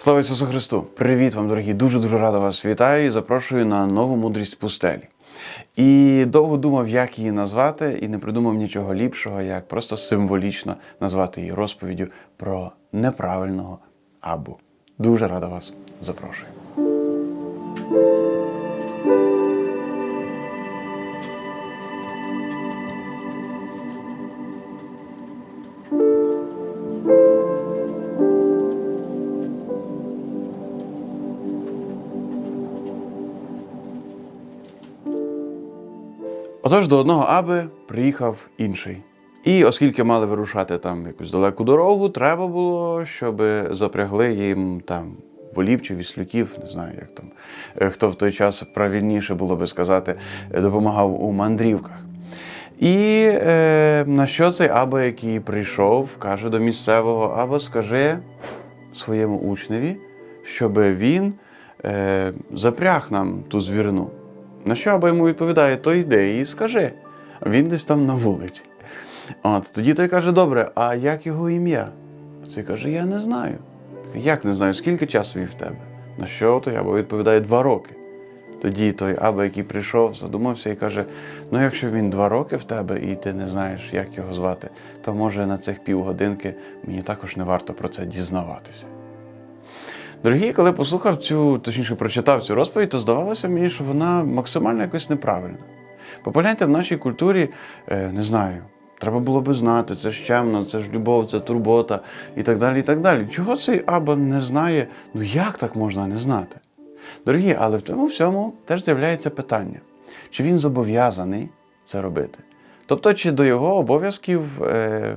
Слава Ісусу Христу! Привіт вам, дорогі! Дуже дуже рада вас вітаю і запрошую на нову мудрість пустелі. І довго думав, як її назвати, і не придумав нічого ліпшого, як просто символічно назвати її розповіддю про неправильного абу. Дуже рада вас запрошую. Отож, до одного аби приїхав інший. І оскільки мали вирушати там якусь далеку дорогу, треба було, щоб запрягли їм там волів чи віслюків, не знаю, як там е, хто в той час правильніше було би сказати, допомагав у мандрівках. І е, на що цей аба, який прийшов, каже до місцевого, або скажи своєму учневі, щоб він е, запряг нам ту звірину. На що аба йому відповідає, то йди і скажи. Він десь там на вулиці. От, тоді той каже, добре, а як його ім'я? Цей каже, я не знаю. Як не знаю, скільки часу він в тебе? На що той аба відповідає два роки. Тоді той аба, який прийшов, задумався і каже: ну, якщо він два роки в тебе і ти не знаєш, як його звати, то може на цих півгодинки мені також не варто про це дізнаватися. Дорогі, коли послухав цю, точніше, прочитав цю розповідь, то здавалося мені, що вона максимально якось неправильна. Погляньте, в нашій культурі, е, не знаю, треба було би знати, це ж це ж любов, це турбота і так далі. і так далі. Чого цей Аба не знає? Ну як так можна не знати? Дорогі, але в тому всьому теж з'являється питання, чи він зобов'язаний це робити? Тобто, чи до його обов'язків е,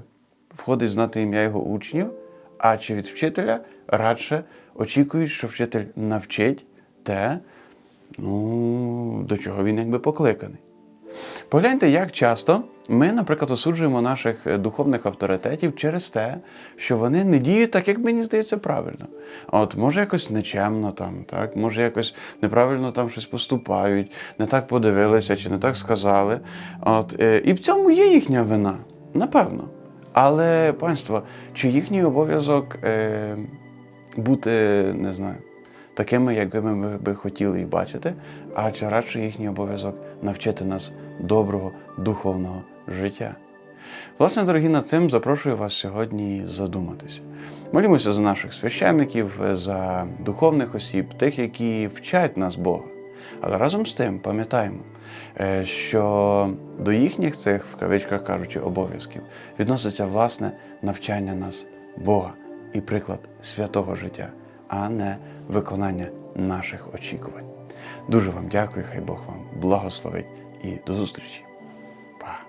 входить знати ім'я його учнів, а чи від вчителя радше очікують, що вчитель навчить те, ну, до чого він якби покликаний. Погляньте, як часто ми, наприклад, осуджуємо наших духовних авторитетів через те, що вони не діють так, як мені здається, правильно. От може якось нечемно там, так, може якось неправильно там щось поступають, не так подивилися чи не так сказали. От, е, і в цьому є їхня вина, напевно. Але, панство, чи їхній обов'язок е, бути, не знаю, такими, якими ми би хотіли їх бачити, а чи радше їхній обов'язок навчити нас доброго духовного життя. Власне, дорогі, над цим запрошую вас сьогодні задуматися. Молімося за наших священників, за духовних осіб, тих, які вчать нас Бога. Але разом з тим пам'ятаємо, що до їхніх цих, в кавичках кажучи, обов'язків відноситься власне навчання нас Бога і приклад святого життя, а не виконання наших очікувань. Дуже вам дякую, хай Бог вам благословить і до зустрічі. Па!